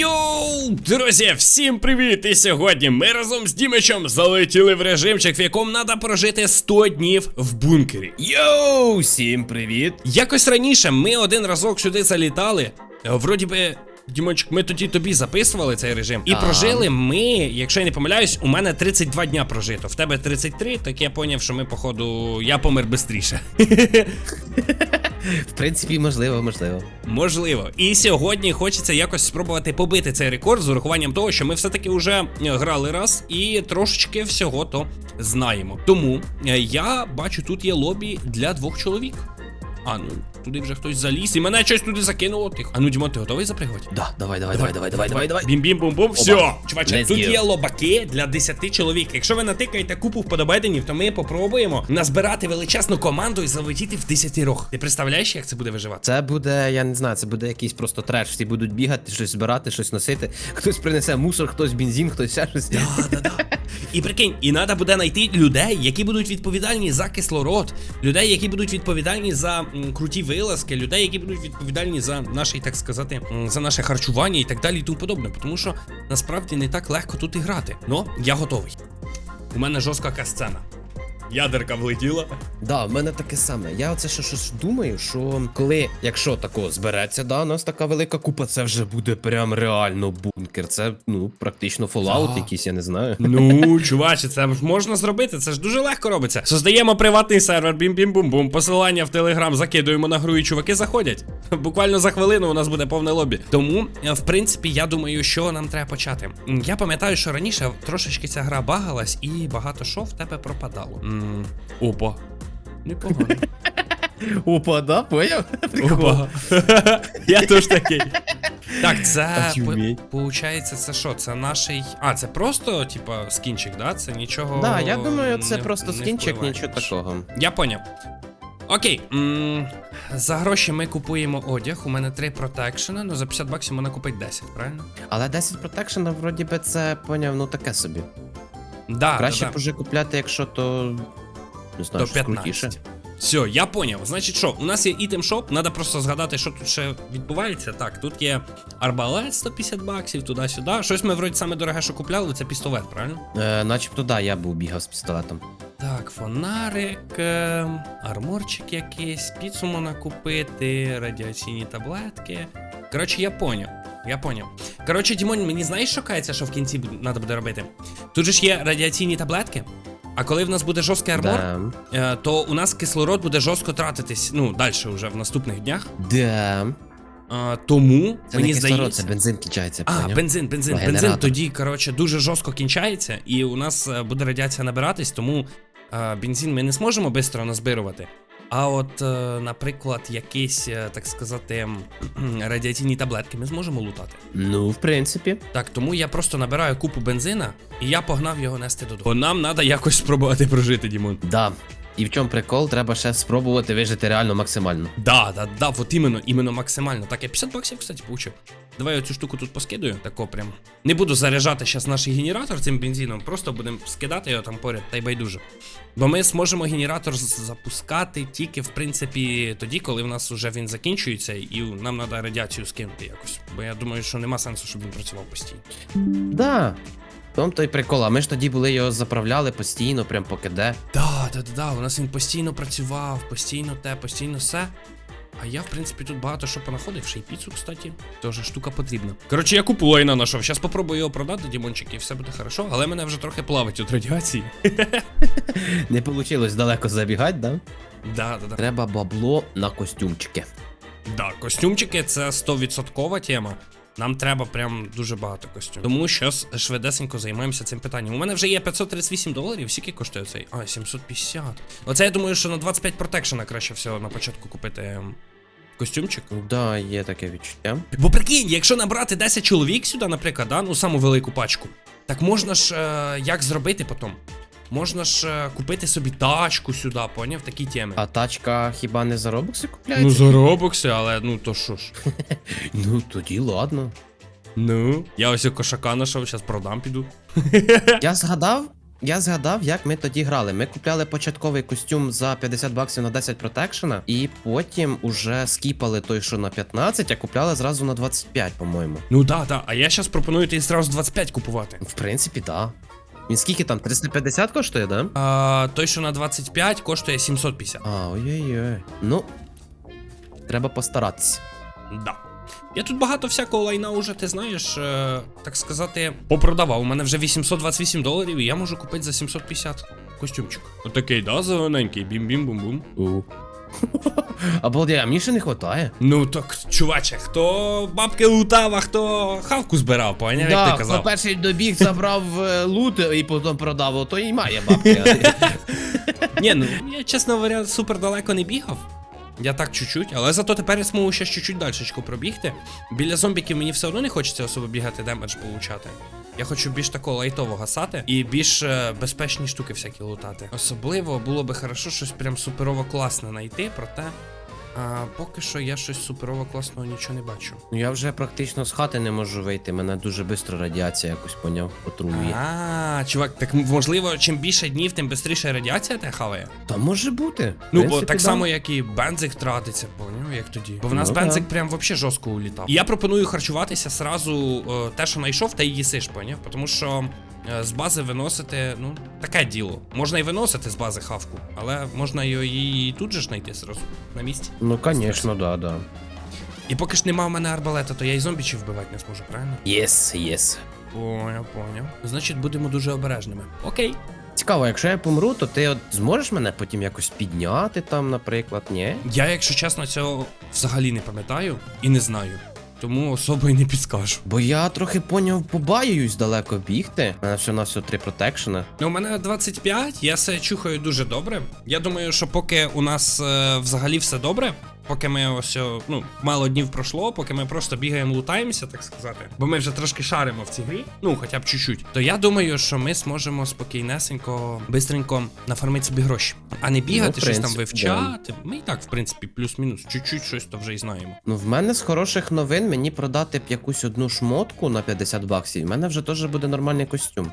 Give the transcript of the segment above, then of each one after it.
Йоу, друзі, всім привіт! І сьогодні ми разом з Дімичем залетіли в режимчик, в якому треба прожити 100 днів в бункері. Йоу, всім привіт! Якось раніше ми один разок сюди залітали. Вроді би. Дімочок, ми тоді тобі записували цей режим. І Так. прожили ми, якщо я не помиляюсь, у мене 32 дня прожито. В тебе 33, так я поняв, що ми, походу, я помер швидше. В принципі, можливо, можливо. Можливо. І сьогодні хочеться якось спробувати побити цей рекорд з урахуванням того, що ми все-таки вже е, грали раз і трошечки всього то знаємо. Тому е, я бачу, тут є лобі для двох чоловік. А, ну туди вже хтось заліз, і мене щось туди закинуло. Тихо. А ну, Дімо, ти готовий запригувати? Да, давай, давай, давай, давай, давай, давай, давай. Бім-бім-бум-бум. Все, чуваче, Let's тут go. є лобаки для 10 чоловік. Якщо ви натикаєте купу вподобайденів, то ми попробуємо назбирати величезну команду і залетіти в 10 рог. Ти представляєш, як це буде виживати? Це буде, я не знаю, це буде якийсь просто треш. Всі будуть бігати, щось збирати, щось носити. Хтось принесе мусор, хтось бензин, хтось ще щось. Да, да, да. І прикинь, і треба буде знайти людей, які будуть відповідальні за кислород, людей, які будуть відповідальні за круті вилазки, людей, які будуть відповідальні за наше, так сказати, за наше харчування і так далі, і тому подобне. Тому що насправді не так легко тут і грати. Ну, я готовий. У мене жорстка касцена. Ядерка влетіла. Да, в мене таке саме. Я оце ще щось думаю, що коли, якщо тако збереться, да, у нас така велика купа, це вже буде прям реально бункер. Це ну практично фоллаут Да. якийсь, я не знаю. Ну, чуваче, це ж можна зробити, це ж дуже легко робиться. Создаємо приватний сервер, бім-бім-бум-бум, посилання в телеграм закидуємо на гру і чуваки заходять. Буквально за хвилину у нас буде повне лобі. Тому, е, в принципі, я думаю, що нам треба почати. Я пам'ятаю, що раніше трошечки ця гра багалась і багато що в тебе пропадало. М, Опа. Непогано. Опа, да, поняв? Опа. Я теж такий. Так, це по- получається, це що? Це наший. А, це просто, типа, скінчик, да? Це нічого. Да, я думаю, це не- просто не скінчик, впливає. нічого такого. Я поняв. Окей. м, За гроші ми купуємо одяг. У мене 3 протекшена, ну за 50 баксів можна купити 10, правильно? Але 10 протекшена, вроді би, це поняв, ну таке собі. Да, Краще да, да. вже купляти, якщо то. Не знаю, До щось крутіше. 15. Все, я поняв. Значить, що, у нас є ітем шоп, треба просто згадати, що тут ще відбувається. Так, тут є арбалет 150 баксів, туди-сюди. Щось ми вроді саме дороге, що купляли, це пістолет, правильно? Е, начебто, да, я був бігав з пістолетом. Так, фонарик, е, арморчик якийсь, піцу можна купити, радіаційні таблетки. Коротше, я поняв. Я поняв. Коротше, Дімон, мені знаєш, що кається, що в кінці треба буде робити? Тут же ж є радіаційні таблетки. А коли в нас буде жорсткий армор, Да. е, то у нас кислород буде жорстко тратитись, ну, далі вже в наступних днях. Да. Е, тому Це мені не кислород, здається. це бензин кінчається, А, поняв? бензин, бензин, бензин Генератор. тоді, коротше, дуже жорстко кінчається, і у нас е, буде радіація набиратись, тому е, бензин ми не зможемо швидко назбирувати. А от, е, наприклад, якісь, е, так сказати, радіаційні таблетки ми зможемо лутати. Ну, в принципі. Так, тому я просто набираю купу бензина, і я погнав його нести додому. Бо нам треба якось спробувати прожити, Дімон. Да. І в чому прикол, треба ще спробувати вижити реально максимально. Да, да, да, от іменно, іменно максимально. Так, я 50 баксів, кстати, получив. Давай я цю штуку тут поскидаю, тако прям. Не буду заряджати зараз наш генератор цим бензином, просто будемо скидати його там поряд, та й байдуже. Бо ми зможемо генератор запускати тільки, в принципі, тоді, коли в нас вже він закінчується, і нам треба радіацію скинути якось. Бо я думаю, що нема сенсу, щоб він працював постійно. Да. Тому то й прикол. А ми ж тоді були його заправляли постійно, прям поки де. Да, да, да, да. У нас він постійно працював, постійно те, постійно все. А я, в принципі, тут багато що понаходив, ще й піцу, кстати. Тоже штука потрібна. Коротше, я купу лайна знайшов. Зараз попробую його продати, Дімончик, і все буде хорошо, але мене вже трохи плавить від радіації. Не вийшло далеко забігати, да? Да, да, да. Треба бабло на костюмчики. Да, костюмчики це 100% тема. Нам треба прям дуже багато костюмів. Тому щас швидесенько займаємося цим питанням. У мене вже є 538 доларів. Скільки коштує цей? А, 750. Оце я думаю, що на 25 протекшена краще всього на початку купити ем, костюмчик. Да, є таке відчуття. Бо прикинь, якщо набрати 10 чоловік сюди, наприклад, да, ну саму велику пачку, так можна ж е, як зробити потім? Можна ж е, купити собі тачку сюди, поняв? Такі теми. А тачка хіба не за робокси купляється? ну за робокси, але ну то що ж. Ну, тоді ладно. Ну, я ось кошака нашов, зараз продам піду. Я згадав, Я згадав, як ми тоді грали. Ми купляли початковий костюм за 50 баксів на 10 протекшена, і потім уже скіпали той, що на 15, а купляли зразу на 25, по-моєму. Ну да, да. А я зараз пропоную тобі зразу 25 купувати. В принципі, так. Да. Він скільки там? 350 коштує, да? А, той, що на 25, коштує 750. А, ой-ой-ой. Ну, треба постаратися. Да. Я тут багато всякого лайна уже, ти знаєш, е, так сказати, попродавав. У мене вже 828 доларів, і я можу купити за 750 костюмчик. Отакий, да, зелененький, бім-бім-бум-бум. У. Обалдеть, а мені ще не вистачає. Ну так, чуваче, хто бабки лутав, а хто хавку збирав, поняв, як ти казав. перший добіг забрав е, лут і потім продав, то і має бабки. Ні, ну я, чесно говоря, супер далеко не бігав. Я так чуть-чуть, але зато тепер я зможу ще чуть-чуть дальшечку пробігти. Біля зомбіків мені все одно не хочеться особо бігати, демедж получати. Я хочу більш такого лайтово гасати і більш е, безпечні штуки всякі лутати. Особливо було би хорошо щось прям суперово класне знайти, проте а, поки що я щось суперово класного нічого не бачу. Ну я вже практично з хати не можу вийти, мене дуже швидко радіація якось поняв, отруює. А, чувак, так можливо, чим більше днів, тим швидше радіація те хаває. Та може бути. Ну, бо так само, як і бензик тратиться, поняв, як тоді. Бо в нас Ну, бензик прям вообще жорстко улітав. І я пропоную харчуватися сразу е, те, що знайшов, те й їсиш, поняв? Тому що з бази виносити, ну, таке діло. Можна і виносити з бази хавку, але можна її і тут же ж знайти зразу, на місці. Ну, звісно, да, да. І поки ж нема в мене арбалета, то я і зомбічів вбивати не зможу, правильно? Єс, єс. Поняв, поняв. Значить, будемо дуже обережними. Окей. Цікаво, якщо я помру, то ти от зможеш мене потім якось підняти там, наприклад, ні? Я, якщо чесно, цього взагалі не пам'ятаю і не знаю. Тому особо і не підскажу. Бо я трохи поняв, побаююсь далеко бігти. У мене все на все три протекшена. Ну, у мене 25, я себе чухаю дуже добре. Я думаю, що поки у нас е, взагалі все добре, поки ми ось, ну, мало днів пройшло, поки ми просто бігаємо, лутаємося, так сказати, бо ми вже трошки шаримо в цій грі, ну хоча б чуть-чуть, то я думаю, що ми зможемо спокійнесенько, бистренько нафармити собі гроші. А не бігати, Ну, щось там вивчати. Ми і так, в принципі, плюс-мінус, чуть-чуть щось то вже і знаємо. Ну, в мене з хороших новин мені продати б якусь одну шмотку на 50 баксів. і в мене вже теж буде нормальний костюм.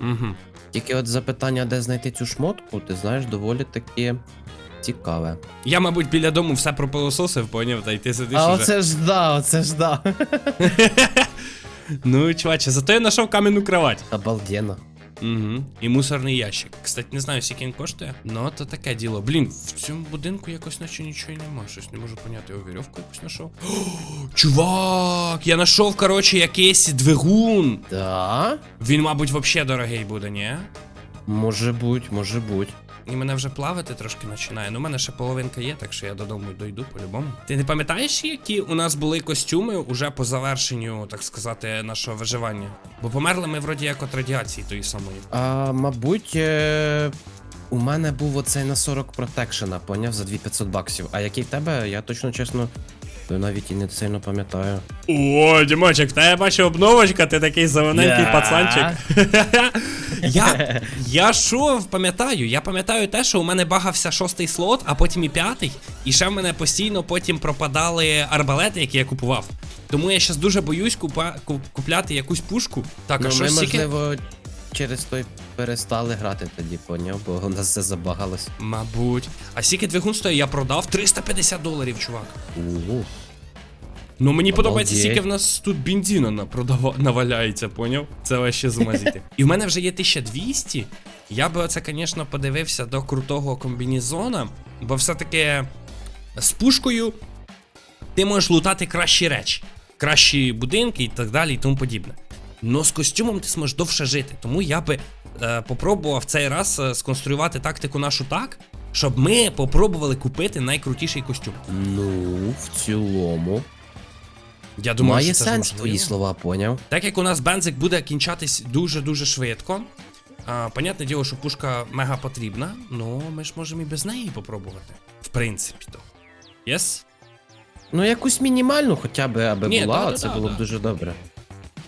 Угу. Тільки от запитання, де знайти цю шмотку, ти знаєш, доволі таки цікаве. Я, мабуть, біля дому все пропилососив, поняв, та й ти сидиш А уже. оце ж да, оце ж да. Ну, чуваче, зато я знайшов кам'яну кровать. Обалденно. Угу. І мусорний ящик. Кстати, не знаю, скільки він коштує. Ну, то таке діло. Блін, в цьому будинку якось наче нічого нема. Щось не можу поняти. Я вірьовку якусь знайшов. О, Чувак! Я знайшов, коротше, якийсь двигун. Да? Він, мабуть, вообще дорогий буде, ні? Може буть, може буть. І мене вже плавати трошки починає. Ну, у мене ще половинка є, так що я додому дойду по-любому. Ти не пам'ятаєш, які у нас були костюми уже по завершенню, так сказати, нашого виживання? Бо померли ми вроді як от радіації тої самої. А, мабуть, е... у мене був оцей на 40 протекшена, поняв, за 2500 баксів. А який в тебе, я точно чесно, навіть і не сильно пам'ятаю. О, Дімочек, в тебе бачу обновочка, ти такий зелененький Да. пацанчик. я, я що пам'ятаю? Я пам'ятаю те, що у мене багався шостий слот, а потім і п'ятий. І ще в мене постійно потім пропадали арбалети, які я купував. Тому я зараз дуже боюсь купа, ку- купляти якусь пушку. Так, а ну, що ми, стільки... можливо, через той перестали грати тоді, поняв, бо у нас все забагалось. Мабуть. А скільки двигун стоїть, я продав 350 доларів, чувак. Угу. Ну мені подобається, скільки в нас тут бензину на продава... наваляється, поняв? Це вообще зумазіти. І в мене вже є 1200. Я би оце, звісно, подивився до крутого комбінезона, бо все-таки з пушкою ти можеш лутати кращі речі, кращі будинки і так далі, і тому подібне. Но з костюмом ти зможеш довше жити. Тому я би е, попробував цей раз е, сконструювати тактику нашу так, щоб ми попробували купити найкрутіший костюм. Ну, в цілому. Я думаю, Має що це сенс твої слова, поняв. Так як у нас бензик буде кінчатись дуже-дуже швидко. А, понятне діло, що пушка мега потрібна, ну ми ж можемо і без неї попробувати. В принципі, то. Єс? Ну, якусь мінімальну хоча б, аби Ні, була, да-да-да, це було б дуже добре.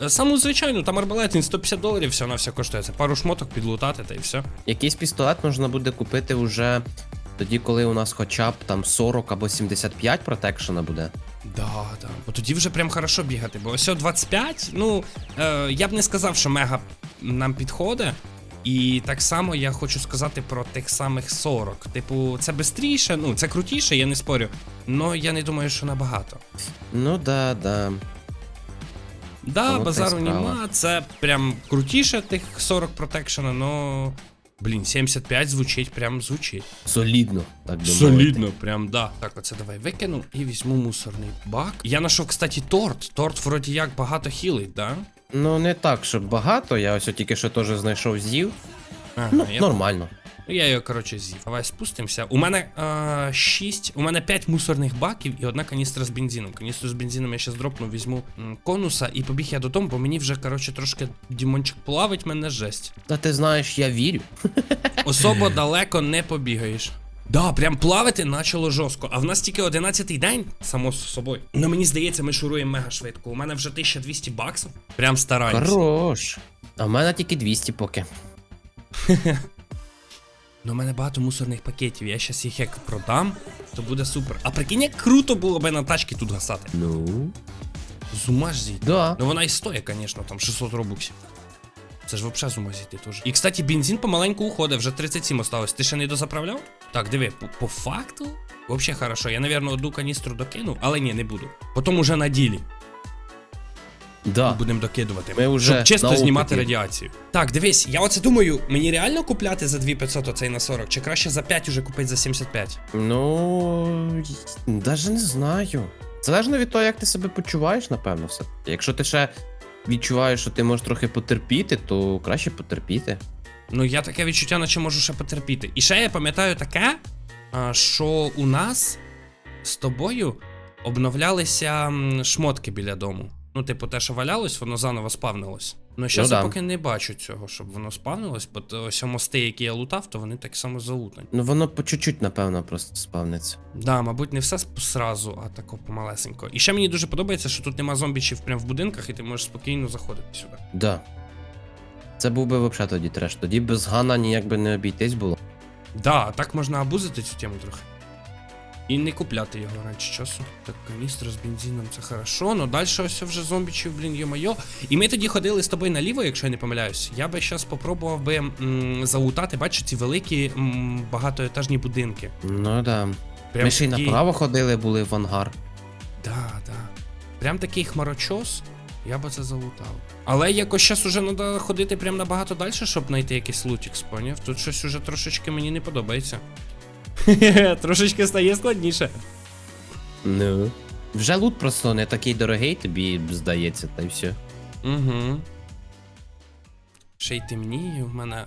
Саму звичайну, там арбалет, він 150 доларів, все на все коштує. Це пару шмоток підлутати та і все. Якийсь пістолет можна буде купити вже тоді, коли у нас хоча б там 40 або 75 протекшена буде. Да, да. Бо тоді вже прям хорошо бігати. Бо ось 25, ну, е, я б не сказав, що мега нам підходить. І так само я хочу сказати про тих самих 40. Типу, це швидше, ну це крутіше, я не спорю. але я не думаю, що набагато. Ну да, да. Да, Тому базару нема, це прям крутіше тих 40 протекшена, но. Блін, 75 звучить, прям звучить. Солідно, так би мовити. Солідно, прям да. Так, оце давай викину і візьму мусорний бак. Я знайшов, кстати, торт. Торт вроді як багато хілить, да? Ну, не так, щоб багато, я ось тільки що теж знайшов з'їв. Ага, Ну, я, нормально. Ну, я його, коротше, з'їв. Давай спустимося. У мене а, 6, у мене 5 мусорних баків і одна каністра з бензином. Каністру з бензином я ще дропну, візьму м, конуса і побіг я додому, бо мені вже, коротше, трошки Дімончик плавить мене жесть. Та ти знаєш, я вірю. Особо далеко не побігаєш. Да, прям плавати почало жорстко. А в нас тільки 11-й день, само з собою. Ну мені здається, ми шуруємо мега швидко. У мене вже 1200 баксів. Прям стараємось. Хорош. А в мене тільки 200 поки. Ну, у мене багато мусорних пакетів. Я щас їх як продам, то буде супер. А прикинь, як круто було би на тачки тут гасати. Ну. З ума ж зійти. Да. Ну вона і стоїть, звісно, там 600 робоксів. Це ж взагалі з ума зійти теж. І, кстати, бензин помаленьку уходить, вже 37 осталось. Ти ще не дозаправляв? Так, диви, по, по факту, вообще хорошо. Я, напевно, одну каністру докину, але ні, не буду. Потім уже на ділі Да. будемо докидувати. Ми вже щоб чисто знімати радіацію. Так, дивись, я оце думаю, мені реально купляти за 2500 оцей на 40, чи краще за 5 уже купити за 75? Ну. Даже не знаю. Залежно від того, як ти себе почуваєш, напевно, все. Якщо ти ще відчуваєш, що ти можеш трохи потерпіти, то краще потерпіти. Ну, я таке відчуття, наче можу ще потерпіти. І ще я пам'ятаю таке, що у нас з тобою обновлялися шмотки біля дому. Ну, типу, те, що валялось, воно заново спавнилось. Ну, зараз Ну я да. поки не бачу цього, щоб воно спавнилось, бо ось мости, які я лутав, то вони так само залутані. Ну воно по чуть-чуть, напевно, просто спавниться. Да, мабуть, не все сразу, а тако помалесенько. І ще мені дуже подобається, що тут нема зомбічів прямо в будинках, і ти можеш спокійно заходити сюди. Да. Це був би взагалі тоді треш. Тоді без гана ніяк би не обійтись було. Да, так можна абузити цю тему трохи. І не купляти його раніше часу. Так, каністра з бензином це хорошо, но далі ось вже зомбічів, блін, йо-моє. І ми тоді ходили з тобою наліво, якщо я не помиляюсь. Я би зараз спробував би м, залутати, бачиш, ці великі м, багатоетажні будинки. Ну да. Прям Ми ще й такі- направо ходили, були в ангар. Да, да. Прям такий хмарочос, я би це залутав. Але якось зараз уже треба ходити прям набагато далі, щоб знайти якийсь лутікс, поняв? Тут щось уже трошечки мені не подобається. Трошечки стає складніше. Ну. Вже лут просто не такий дорогий, тобі здається, та й все. Угу. Ще й темніє, в мене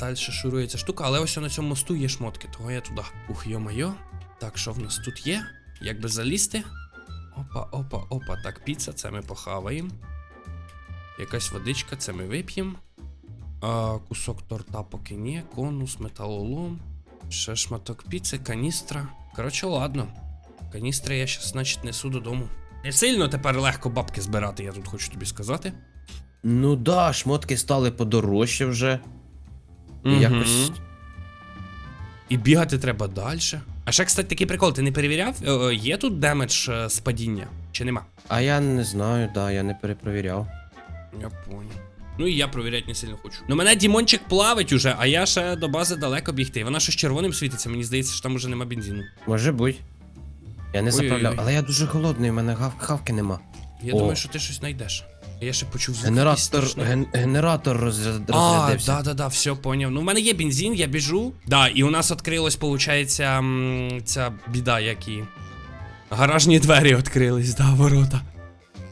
далі шурується штука, але ось на цьому мосту є шмотки, того я туди. Ух, йо-моє. Так, що в нас тут є? Як би залізти? Опа, опа, опа. Так, піца, це ми похаваємо. Якась водичка, це ми вип'ємо. Кусок торта поки ні, конус, металолом. Ще шматок піци, каністра. Коротше, ладно. Каністри я щас, значить, несу додому. Не сильно тепер легко бабки збирати, я тут хочу тобі сказати. Ну да, шмотки стали подорожче вже. І Мгм. Якось. І бігати треба далі. А ще, кстати, такий прикол, ти не перевіряв? Е, е, Є тут демедж е, з падіння? Чи нема? А я не знаю, да, я не перепровіряв. Я понял. Ну і я провіряти не сильно хочу. Ну мене Дімончик плавить уже, а я ще до бази далеко бігти. Вона щось червоним світиться, мені здається, що там уже нема бензину. Може буть. Я не Ой-ой-ой. заправляв, але я дуже голодний, у мене гав, хавки нема. Я О. думаю, що ти щось знайдеш. Я ще почув звук. Генератор, страшний. ген, генератор розря- А, розрядився. да, да, да, все поняв. Ну, в мене є бензин, я біжу. Да, і у нас відкрилось, получається, м, ця біда, як і. Гаражні двері відкрились, да, ворота.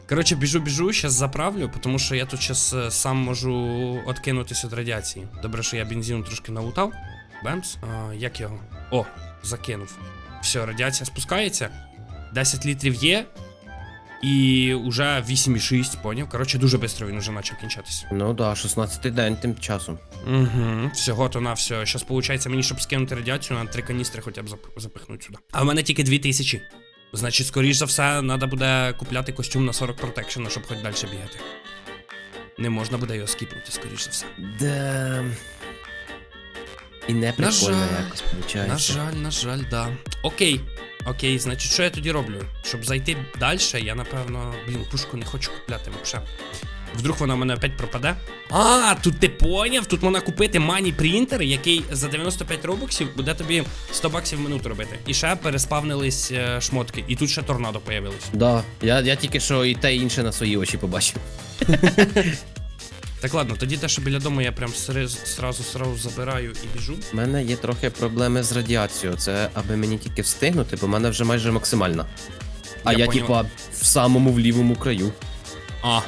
Коротше, біжу, біжу, зараз заправлю, тому що я тут зараз сам можу відкинутись від радіації. Добре, що я бензину трошки налутав. Бемс. А, як його? О, закинув. Все, радіація спускається. 10 літрів є. І уже 8,6, поняв. Коротше, дуже швидко він уже почав кінчатися. Ну да, 16 день тим часом. Угу, всього то на все. Щас виходить, мені, щоб скинути радіацію, на три каністри хоча б зап- запихнути сюди. А в мене тільки 2000. Значить, скоріш за все, треба буде купляти костюм на 40 протекшена, щоб хоч далі бігати. Не можна буде його скіпнути, скоріш за все. Да. І не прикольно жаль, якось виходить. На жаль, на жаль, да. Окей. Окей, значить, що я тоді роблю? Щоб зайти далі, я напевно, блін, пушку не хочу купляти взагалі. Вдруг вона в мене опять пропаде. А, тут ти поняв? Тут можна купити мані принтер, який за 95 робоксів буде тобі 100 баксів в минуту робити. І ще переспавнились е, шмотки. І тут ще торнадо появилось. Да, я, я тільки що і те і інше на свої очі побачив. Так ладно, тоді те, що біля дому я прям сразу сразу забираю і біжу. У мене є трохи проблеми з радіацією. Це аби мені тільки встигнути, бо в мене вже майже максимальна. А Я я, поняв. типа, в самому в лівому краю. А,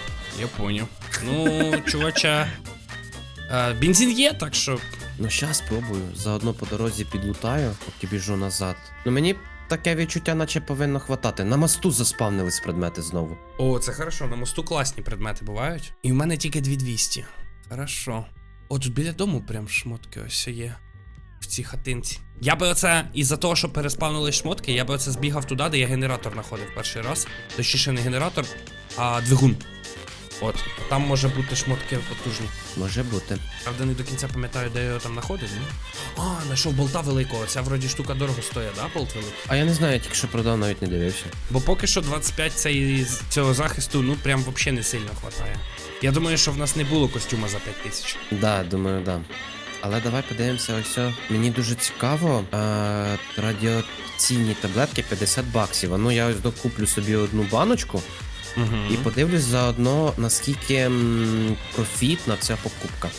я поняв. Ну, чувача. Е, бензин є, так що. Ну, щас спробую. Заодно по дорозі підлутаю, поки біжу назад. Ну мені таке відчуття, наче повинно хватати. На мосту заспавнились предмети знову. О, це хорошо, на мосту класні предмети бувають. І в мене тільки 2200. Хорошо. О, тут біля дому прям шмотки ось є. В цій хатинці. Я би оце, із-за того, що переспавнили шмотки, я би оце збігав туди, де я генератор знаходив перший раз. Точніше, не генератор, а двигун. От, там може бути шмотки потужні. Може бути. Правда, не до кінця пам'ятаю, де його там знаходив, ну. А, знайшов болта великого. Ця вроді штука дорого стоїть, да, болт великий? А я не знаю, я тільки що продав, навіть не дивився. Бо поки що 25 цей, цього захисту, ну прям взагалі не сильно хватає. Я думаю, що в нас не було костюма за 5 тисяч. Да, думаю, да. Але давай подивимося ось. о. Мені дуже цікаво. Е, радіаційні таблетки 50 баксів. А ну я ось докуплю собі одну баночку Угу. і подивлюсь заодно, наскільки м, профітна ця покупка.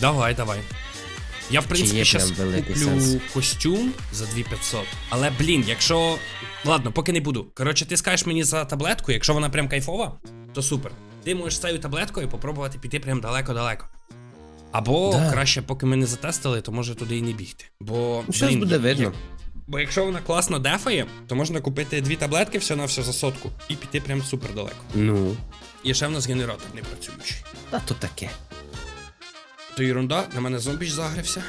Давай, давай. Я, в принципі, є зараз прям великий куплю сенс? костюм за 2500. Але, блін, якщо. Ладно, поки не буду. Коротше, ти скажеш мені за таблетку, якщо вона прям кайфова, то супер. Ти можеш з цією таблеткою попробувати піти прям далеко-далеко. Або Да. краще, поки ми не затестили, то може туди і не бігти. Бо. Ну, щас блін, буде видно. Бо якщо вона класно дефає, то можна купити дві таблетки все на все за сотку і піти прям супер далеко. Ну, І ще в нас генератор не працюючий. та то таке. То ерунда, на мене зомбіч загрився.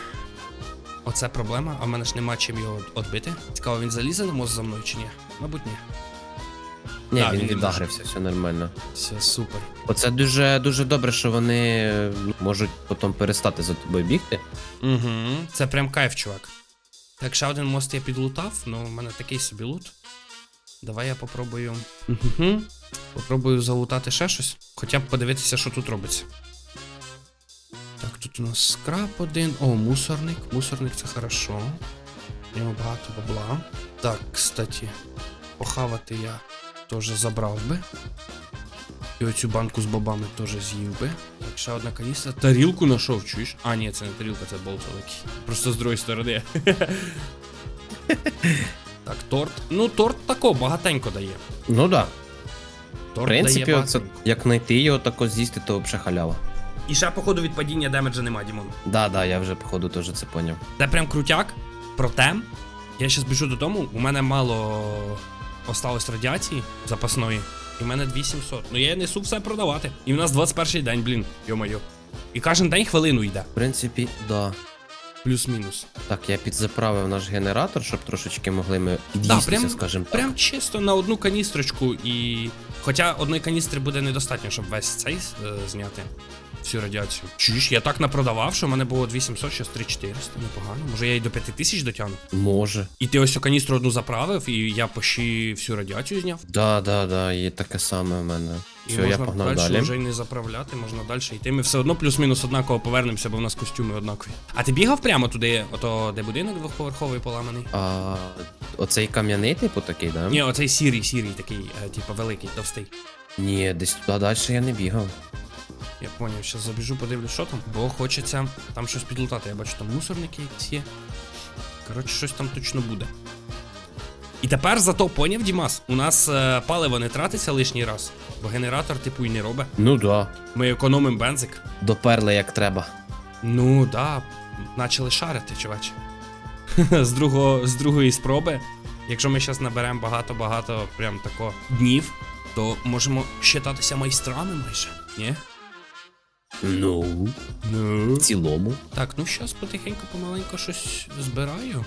Оце проблема, а в мене ж нема чим його відбити. Цікаво, він залізе на мост за мною чи ні? Мабуть, ні. Ні, Да, він він все нормально. Все супер. Оце дуже дуже добре, що вони е, можуть потім перестати за тобою бігти. Угу. Це прям кайф, чувак. Так, ще один мост я підлутав, ну в мене такий собі лут. Давай я попробую. Угу. Попробую залутати ще щось. Хоча б подивитися, що тут робиться. Так, тут у нас скраб один. О, мусорник. Мусорник це хорошо. У нього багато бабла. Так, кстати, похавати я теж забрав би. І оцю банку з бобами теж з'їв би. Так, ще одна каністра. Тарілку знайшов, чуєш? А, ні, це не тарілка, це болт великий. Просто з другої сторони. так, торт. Ну, торт тако, багатенько дає. Ну да. Торт В принципі, дає оце, багатенько. як знайти його тако з'їсти, то взагалі халява. І ще, походу, від падіння демеджа нема, Дімон. Да, да, я вже походу теж це поняв. Це прям крутяк. Проте, я зараз біжу додому, у мене мало осталось радіації запасної, і в мене 2700. Ну я несу все продавати. І в нас 21 день, блін, йо-моє. І кожен день хвилину йде. В принципі, да. Плюс-мінус. Так, я підзаправив наш генератор, щоб трошечки могли ми під'їстися, прям- скажімо так. Прям чисто на одну каністрочку і. Хоча одної каністри буде недостатньо, щоб весь цей е, зняти. Всю радіацію. Чуєш, я так напродавав, що в мене було 2700, зараз 3400, непогано. Може я й до 5000 дотягну. Може. І ти ось цю каністру одну заправив, і я почти всю радіацію зняв. Да, да, да, є таке саме в мене. І Все, я можна погнав далі далі. вже й не заправляти, можна далі йти. Ми все одно плюс-мінус однаково повернемося, бо в нас костюми однакові. А ти бігав прямо туди, ото де будинок двохповерховий поламаний? А оцей кам'яний, типу, такий, да? Ні, оцей сірий, сірий такий, е, типу великий, товстий. Ні, десь туди далі я не бігав. Я поняв, зараз забіжу, подивлюсь, що там, бо хочеться там щось підлутати. Я бачу, там мусорники якісь є. Коротше, щось там точно буде. І тепер зато поняв, Дімас, у нас е, паливо не тратиться лишній раз, бо генератор, типу, і не робить. Ну да. Ми економимо бензик. Доперли як треба. Ну да, почали шарити, чувач. з, другого, з другої спроби. Якщо ми зараз наберемо багато-багато прям тако днів, то можемо вважатися майстрами майже. Ні? Ну, Ну. в цілому. Так, ну щас потихеньку помаленьку щось збираю.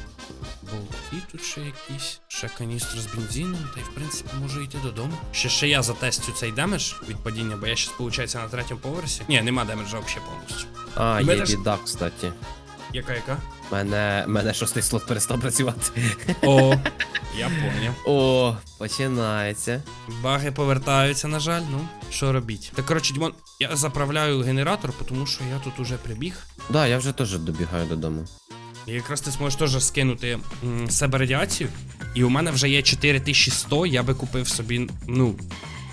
Болти тут ще якісь, ще каністр з бензином, та й в принципі можу йти додому. Ще ще я затестю цей демедж від падіння, бо я щас, виходить, на третьому поверсі. Ні, нема демеджа взагалі повністю. А, є біда, кстати. Яка яка? Мене, мене шостий слот перестав працювати. О, Я поняв. О, починається. Баги повертаються, на жаль, ну, що робіть. Так, коротше, Дімон, я заправляю генератор, тому що я тут уже прибіг. Да, я вже теж добігаю додому. І якраз ти зможеш теж скинути м, з себе радіацію. І у мене вже є 4100, я би купив собі, ну,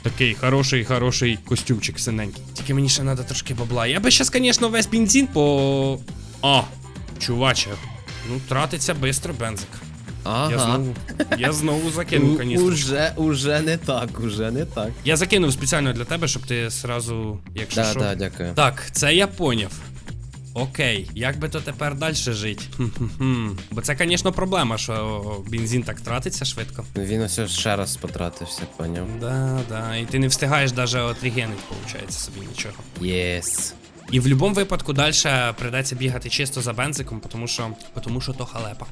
такий хороший, хороший костюмчик синенький. Тільки мені ще треба трошки бабла. Я би щас, звісно, весь бензин по. А, чуваче. Ну, тратиться швидко бензик. Ага. Я знову. Я знову закинув каністру. Уже, уже не так, уже не так. Я закинув спеціально для тебе, щоб ти сразу, якщо Да, що. да, дякую. Так, це я поняв. Окей, як би то тепер далі жити? Бо це, звісно, проблема, що бензин так тратиться швидко. Він ось ще раз потратився, поняв. Да, да. І ти не встигаєш навіть отрігенити, виходить, собі нічого. Єс. І в будь-якому випадку далі прийдеться бігати чисто за бензиком, тому що, тому що то халепа.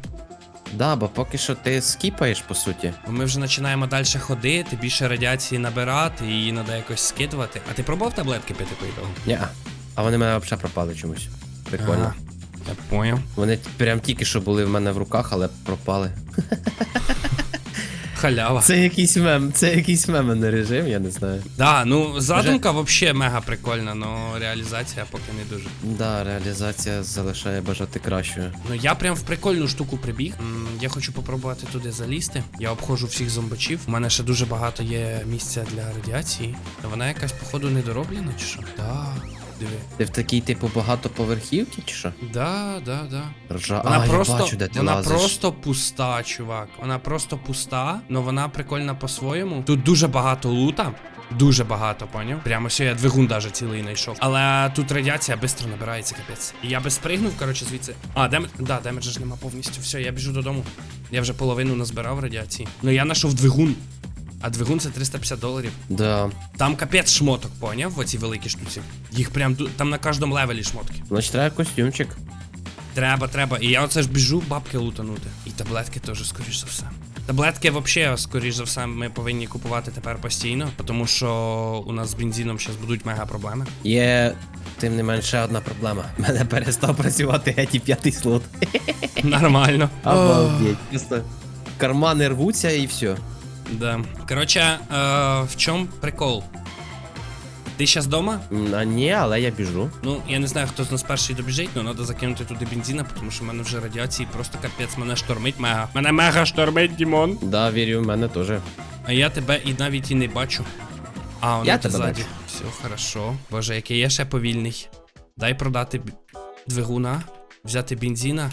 Да, бо поки що ти скіпаєш, по суті. Ми вже починаємо далі ходити, більше радіації набирати, і її треба якось скидувати. А ти пробував таблетки пити по ітогу? Ня. А вони в мене взагалі пропали чомусь. Прикольно. Ага, Я поняв. Вони прям тільки що були в мене в руках, але пропали. Халява. Це якийсь мем, це якийсь меменний режим, я не знаю. Да, ну задумка вообще мега прикольна, но реалізація поки не дуже. Да, реалізація залишає бажати кращою. Ну я прям в прикольну штуку прибіг. М, Я хочу попробувати туди залізти. Я обходжу всіх зомбачів. У мене ще дуже багато є місця для радіації. Вона якась, походу, недороблена, чи що? Да, диви. Ти в такій, типу, багатоповерхівці чи що? Да, да, да. Ржа. Вона а, просто, я бачу, де ти вона лазиш. просто пуста, чувак. Вона просто пуста, але вона прикольна по-своєму. Тут дуже багато лута. Дуже багато, поняв? Прямо що я двигун даже цілий знайшов. Але тут радіація швидко набирається, капець. І я би спригнув, коротше, звідси. А, демедж, да, демеджа ж нема повністю. Все, я біжу додому. Я вже половину назбирав радіації. Ну я знайшов двигун. А двигун це 350 доларів. Да. Там капець шмоток, поняв? В оці великі штуці. Їх прям ду- там на кожному левелі шмотки. Значить, треба костюмчик. Треба, треба. І я оце ж біжу бабки лутанути. І таблетки теж, скоріш за все. Таблетки взагалі, скоріш за все, ми повинні купувати тепер постійно, тому що у нас з бензином зараз будуть мега проблеми. Є, тим не менше, одна проблема. Мене перестав працювати геть-п'ятий слот. Нормально. Обалдеть. Просто кармани рвуться і все. Да. Коротше, е, в чому прикол? Ти зараз вдома? А ні, але я біжу. Ну, я не знаю, хто з нас перший добіжить, але треба закинути туди бензина, тому що в мене вже радіації просто капець, мене штормить мега. Мене мега штормить, Дімон. Да, вірю, в мене теж. А я тебе і навіть і не бачу. А, воно Я тебе ззаді. бачу. Все, хорошо. Боже, який я ще повільний. Дай продати б- двигуна, взяти бензина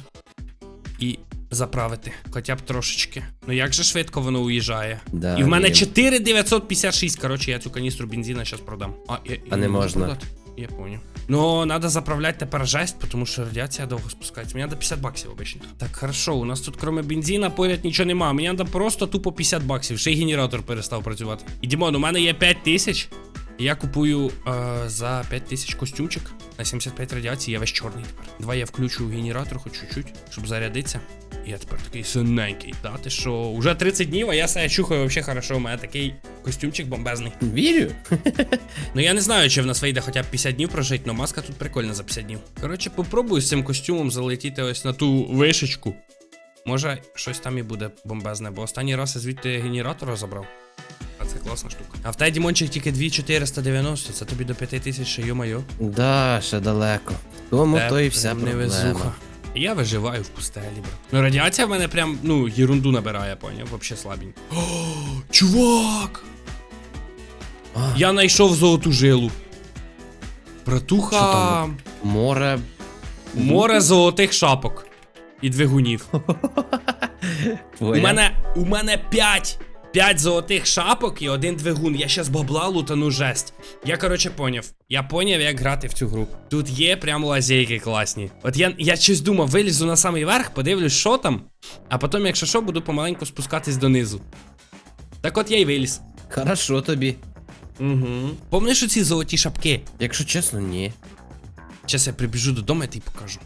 і заправити. Хоча б трошечки. Ну як же швидко воно уїжджає. Да, і в мене є. 4956. Коротше, я цю каністру бензина зараз продам. А, я, А не можна. продати? Я понял. Ну, треба заправляти тепер жесть, тому що радіація довго спускається. Мені треба 50 баксів обично. Так, хорошо, у нас тут кроме бензина поряд нічого нема. Мені треба просто тупо 50 баксів. Ще й генератор перестав працювати. І Дімон, у мене є 5 тисяч. Я купую е, за 5 тисяч костюмчик на 75 радіації, я весь чорний тепер. Давай я включу генератор хоч чуть-чуть, щоб зарядитися. Я тепер такий синенький. Да, ти що, уже 30 днів, а я себе чухаю вообще хорошо. У мене такий костюмчик бомбезний. Вірю. Ну я не знаю, чи в нас вийде хоча б 50 днів прожити, але маска тут прикольна за 50 днів. Коротше, попробую з цим костюмом залетіти ось на ту вишечку. Може, щось там і буде бомбезне, бо останній раз я звідти генератора забрав. А це класна штука. А в тебе Дімончик тільки 2490, це тобі до 5000 ще йо-майо. Да, ще далеко. Тому Те то і вся проблема. невезуха. І Я виживаю в пустелі. Ну радіація в мене прям, ну, єрунду набирає, поняв, вообще слабенько. О, чувак! А, Я знайшов золоту жилу. Братуха. Що там? Море. Море золотих шапок і двигунів. У мене, у мене 5. 5 золотих шапок і один двигун. Я щас бабла лутану жесть. Я короче поняв. Я поняв, як грати в цю гру. Тут є прям лазейки класні. От я, я щось думав, вилізу на самий верх, подивлюсь, що там, а потім, якщо що, буду помаленьку спускатись донизу. Так от я й виліз. Хорошо тобі. Угу. Помниш оці золоті шапки? Якщо чесно, ні. Зараз я прибіжу додому, я тобі покажу.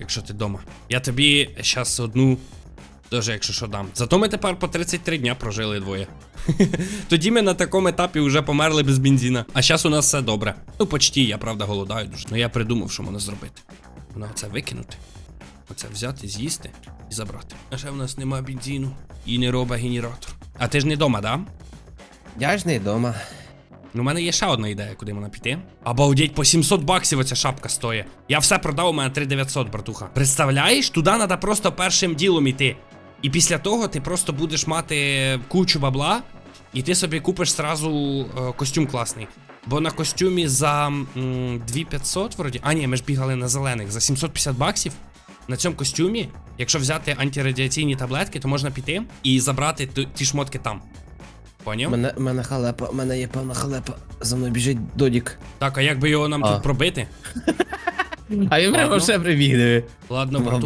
Якщо ти вдома. Я тобі зараз одну. Даже якщо що дам. Зато ми тепер по 33 дня прожили двоє. Тоді ми на такому етапі вже померли без бензина. А зараз у нас все добре. Ну, почти, я правда голодаю дуже. Ну я придумав, що можна зробити. Можна оце викинути. Оце взяти, з'їсти і забрати. А ще в нас нема бензину і не робить генератор. А ти ж не вдома, да? Я ж не вдома. Ну, у мене є ще одна ідея, куди можна піти. Обалдеть, по 700 баксів оця шапка стоїть. Я все продав, у мене 3900, братуха. Представляєш, туди треба просто першим ділом іти. І після того ти просто будеш мати кучу бабла, і ти собі купиш сразу е, костюм класний. Бо на костюмі за м, 2500 вроді. А ні, ми ж бігали на зелених за 750 баксів. На цьому костюмі, якщо взяти антирадіаційні таблетки, то можна піти і забрати т- ті шмотки там. Поняв? Мене, мене халепа, мене є певна халепа. За мною біжить Додік. Так, а як би його нам А. тут пробити? А він прямо все прибіг. Ладно, братух,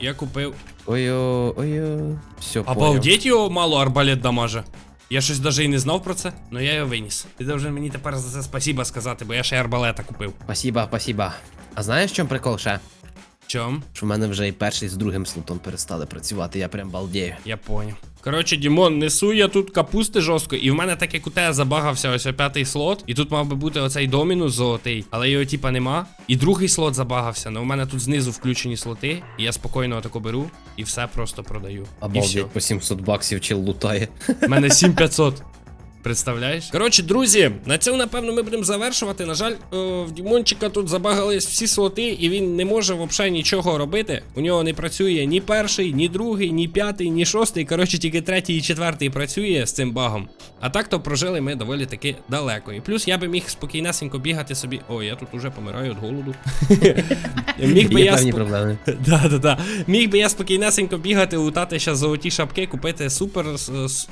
я купив. Ой-о, ой-о. Все, понял. Обалдеть його мало арбалет дамаже. Я щось даже і не знав про це, але я його виніс. Ти должен мені тепер за це спасіба сказати, бо я ще й арбалета купив. Спасибо, спасибо. А знаєш, в чому прикол ще? Чом? Що в мене вже і перший з другим слотом перестали працювати, я прям балдею. Я поняв. Коротше, Дімон, несу я тут капусти жорстко, і в мене так як у тебе забагався ось п'ятий слот, і тут мав би бути оцей домінус золотий, але його типа нема. І другий слот забагався, але у мене тут знизу включені слоти, і я спокійно отако беру і все просто продаю. І все. По 700 баксів чил лутає. У мене 7500. Представляєш? Коротше, друзі, на цьому, напевно, ми будемо завершувати. На жаль, о, в Дімончика тут забагались всі слоти, і він не може взагалі нічого робити. У нього не працює ні перший, ні другий, ні п'ятий, ні шостий. Коротше, тільки третій і четвертий працює з цим багом. А так то прожили ми доволі таки далеко. І плюс я би міг спокійнесенько бігати собі. О, я тут уже помираю від голоду. Міг би я. Міг би я спокійнесенько бігати, лутати ще золоті шапки, купити супер,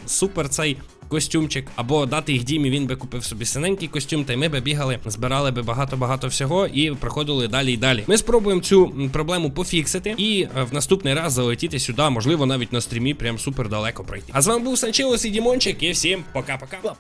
супер цей костюмчик, або дати їх Дімі, він би купив собі синенький костюм, та й ми би бігали, збирали би багато-багато всього і проходили далі і далі. Ми спробуємо цю проблему пофіксити і е, в наступний раз залетіти сюди, можливо, навіть на стрімі прям супер далеко пройти. А з вами був Санчилос і Дімончик, і всім пока-пока.